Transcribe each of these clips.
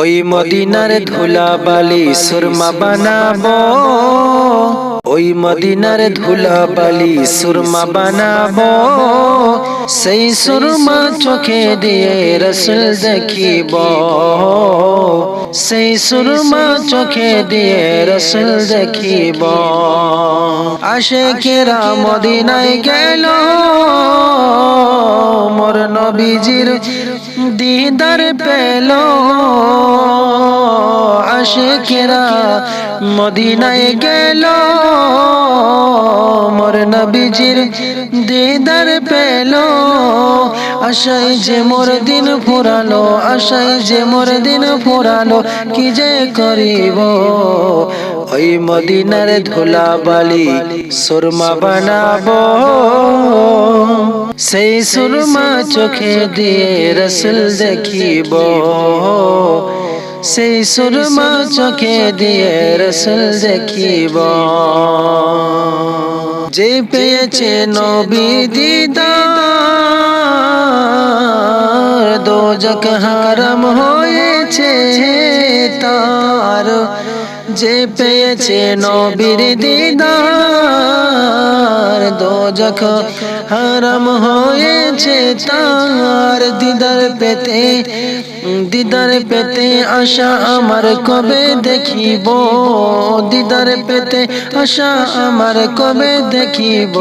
ওই মদিনার ধুলা বালি সুরমা বানাবো। ওই মদিনার ধুলা বালি সুরমা বানাবো। সেই সুরমা চোখে দিয়ে রসুল দেখিব। সেই সুরমা চোখে দিয়ে রসুল দেখিব। আশে কেরা মদিনায় গেল। মোর নবীজির দিদার পেল। আশেকেরা মদিনায় গেল। মোর নবীজির দিদার পেল। আশাই যে মোর দিন ফুরালো, আশাই যে মোর দিন ফুরালো, কি যে করিব? ওই মদিনার ধুলা বালি সুরমা বানাবো। সেই সুরমা চোখে দিয়ে রসুল দেখিব। সেই সুরমা চোখে দিয়ে রসুল দেখিব। যে পেয়েছে নবী দিদার দোজক হারাম হয়েছে তার। যে পেয়েছে নবীর দিদার দোজক হারাম হয়েছে তার। দিদার পেতে দিদার পেতে আশা আমার কবে দেখিব? দিদার পেতে আশা আমার কবে দেখিব?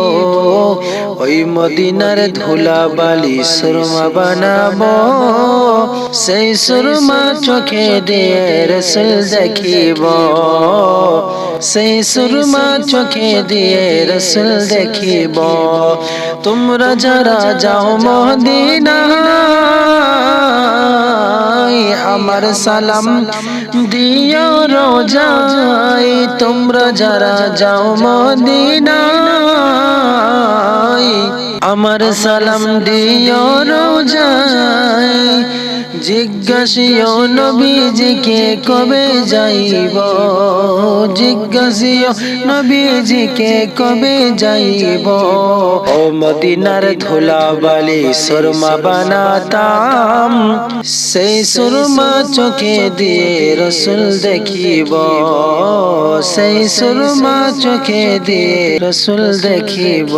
ওই মদিনার ধুলা বালি সুরমা বানাবো। সেই সুরমা চোখে দিয়ে রসুল দেখিব। সেই সুরমা চোখে দিয়ে রসুল দেখিব। তোমরা যারা যাও মদিনা আমার সালাম দিও রোজাই তোমরা যারা যাও মদিনায়। আমার সালাম দিও রোজাই জিজ্ঞাসিও নবীজিকে কবে যাইব? জিজ্ঞাসিও নবীজিকে কবে যাইব? ও মদিনার ধুলা বালি সুরমা বানাতাম। সেই সুরমা চোখে দিয়ে রসুল দেখিব। সেই সুরমা চোখে দিয়ে রসুল দেখিব।